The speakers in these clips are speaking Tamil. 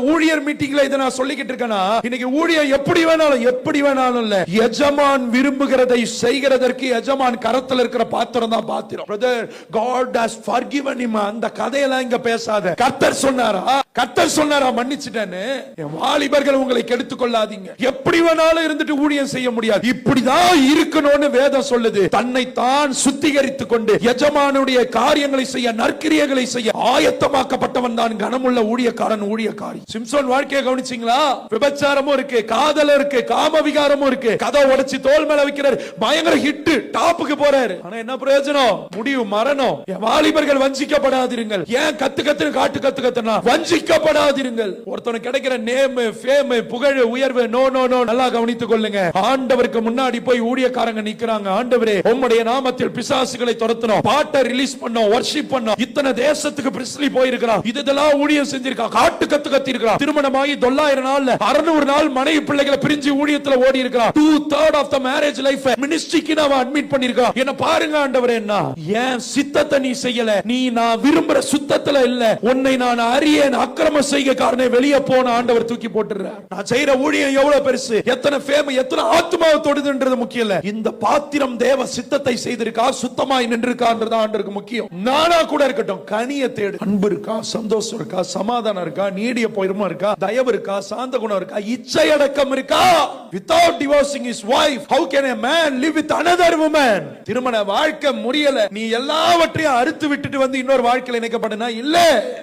ஊழியர் மீட்டிங்ல இதை நான் சொல்லிக்கிட்டு இருக்கேனா? இன்னைக்கு ஊழியர் எப்படி வேணாலும் எப்படி வேணாலும் இல்ல. எஜமான் விரும்புகிறதை செய்கிறதற்கு எஜமான் கரத்துல இருக்கிற பாத்திரம் தான் பாத்திரம். Brother God has forgiven him. அந்த கதையெல்லாம் இங்க பேசாத. கர்த்தர் சொன்னாரா? கர்த்தர் சொன்னாரா? மன்னிச்சிட்டேன்னு. என் வாலிபர்கள் உங்களை கெடுத்துக் கொள்ளாதீங்க. எப்படி வேணாலும் இருந்துட்டு ஊழியம் செய்ய முடியாது. இப்படிதான் இருக்கணும்னு வேதம் சொல்லுது. தன்னை தான் சுத்திகரித்துக் கொண்டு எஜமானுடைய காரியங்களை செய்ய நற்கிரியங்களை செய்ய ஆயத்தமாக்கப்பட்டவன் தான் கனமுள்ள ஊழியக்காரன் ஊழியக்காரி. சிம்சோன் வாழ்க்கையை கவனிச்சீங்களா? விபச்சாரமும் இருக்கு காதலும் இருக்கு காம விகாரமும் இருக்கு. கதை உடைச்சு தோல் மேல வைக்கிறார். பயங்கர ஹிட் டாப்புக்கு போறாரு. ஆனா என்ன பிரயோஜனம்? முடிவு மரணம். வாலிபர்கள் வஞ்சிக்கப்படாதிருங்கள். ஏன் கத்து கத்துன்னு காட்டு கத்து கத்துனா வஞ்சிக்கப்படாதிருங்கள். ஒருத்தனுக்கு கிடைக்கிற நேம் ஃபேம் புகழ் உயர்வு நோ நோ நோ நல்லா கவனித்துக் கொள்ளுங்க. ஆண்டவருக்கு முன்னாடி போய் ஊழியக்காரங்க நிக்கிறாங்க. ஆண்டவரே உம்முடைய நாமத்தில் பிசாசுகளை துரத்தணும் பாட்டை ரிலீஸ் பண்ணோம் வர்ஷிப் பண்ணோம். இத்தனை தேசத்துக்கு பிரிஸ்லி போயிருக்கிறான். இதெல்லாம் ஊழியம் செஞ்சிருக்கான். காட்டு கத்து கத்து இருக்கிறான் திருமணமாகி தொள்ளாயிரம் நாள்ல அறுநூறு நாள் மனைவி பிள்ளைகளை பிரிஞ்சு ஊழியத்துல ஓடி இருக்கிறான் to third of the marriage life மினிஸ்ட்ரிக்கு நான் அட்மிட் பண்ணிருக்கான் என்ன பாருங்க ஆண்டவரே என்ன? ஏன் சித்தத்தை நீ செய்யல? நீ நான் விரும்புற சுத்தத்துல இல்ல. உன்னை நான் அறியேன். அக்கிரம செய்ய காரணம் வெளியே போன ஆண்டவர் தூக்கி போட்டுறார் நான் செய்யற ஊழியம் எவ்வளவு பெருசு? எத்தனை ஃபேம் எத்தனை ஆத்மாவை தொடுதுன்றது முக்கியம் இல்ல. இந்த பாத்திரம் தேவ சித்தத்தை செய்திருக்கா? சுத்தமாய் நின்றிருக்கான்றது ஆண்டருக்கு முக்கியம். நானா கூட இருக்கட்டும். கனிய தேடு. அன்பு இருக்கா? சந்தோஷம் இருக்கா? சமாதானம் இருக்கா? நீடிய பொறுமை இருக்கா? தயவு இருக்கா? சாந்த குணம் இருக்கா? இச்சை அடக்கம் இருக்கா? Without divorcing his wife how can a man live with another woman திருமண வாழ்க்கை முடியல. நீ எல்லாவற்றையும் அறுத்து விட்டுட்டு வந்து இன்னொரு வாழ்க்கையில இணைக்கப்படனா? இல்ல.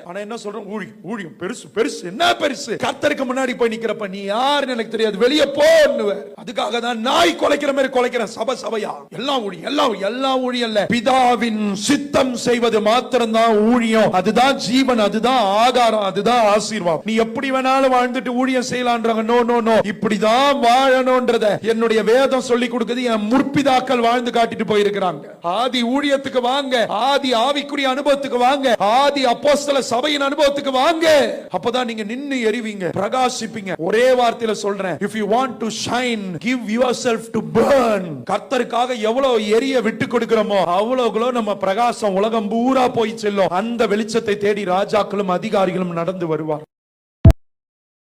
ஆனா என்ன சொல்றோம்? ஊழியம் ஊழியம் பெருசு பெருசு. என்ன பெருசு? கர்த்தருக்கு முன்னாடி போய் நிக்கிறப்ப நீ யாருன்னு எனக்கு தெரியாது. வெளியே போன்னு அதுக்காக தான் நாய் குலைக்கிற மாதிரி குலைக்கிறேன். சபை சபையா? எல்லாம் ஊழியம் எல்லாம் எல்லாம் ஊழியம் இல்ல பிதாவின் சித்தம் செய்வது மாத்திரம்தான் ஊழியம். அதுதான் ஜீவன் அதுதான் ஆகாரம் அதுதான் ஆசீர்வாதம். நீ எப்படி வேணாலும் வாழ்ந்துட்டு ஊழியம் செய்யலான்றாங்க. நோ நோ நோ இப்படிதான் வாழணும்ன்றத என்னுடைய வேதம் சொல்லி கொடுக்குது. என் முற்பிதாக்கள் வாழ்ந்து காட்டிட்டு போயிருக்கிறாங்க. ஆதி ஊழியத்துக்கு வாங்க. ஆதி ஆவிக்குரிய அனுபவத்துக்கு வாங்க. ஆதி அப்போஸ்தல சபையின் அனுபவத்துக்கு வாங்க. அப்பதான் நீங்க நின்னு எறிவீங்க பிரகாசிப்பீங்க. ஒரே வார்த்தையில சொல்றேன். If you want to shine give yourself to burn கர்த்தருக்காக எவ்வளவு எரிய விட்டு கொடுக்கிறோமோ அவ்வளவுகளோ நம்ம பிரகாசம் உலகம் பூரா போய் செல்லும். அந்த வெளிச்சத்தை தேடி ராஜாக்களும் அதிகாரிகளும் நடந்து வருவார்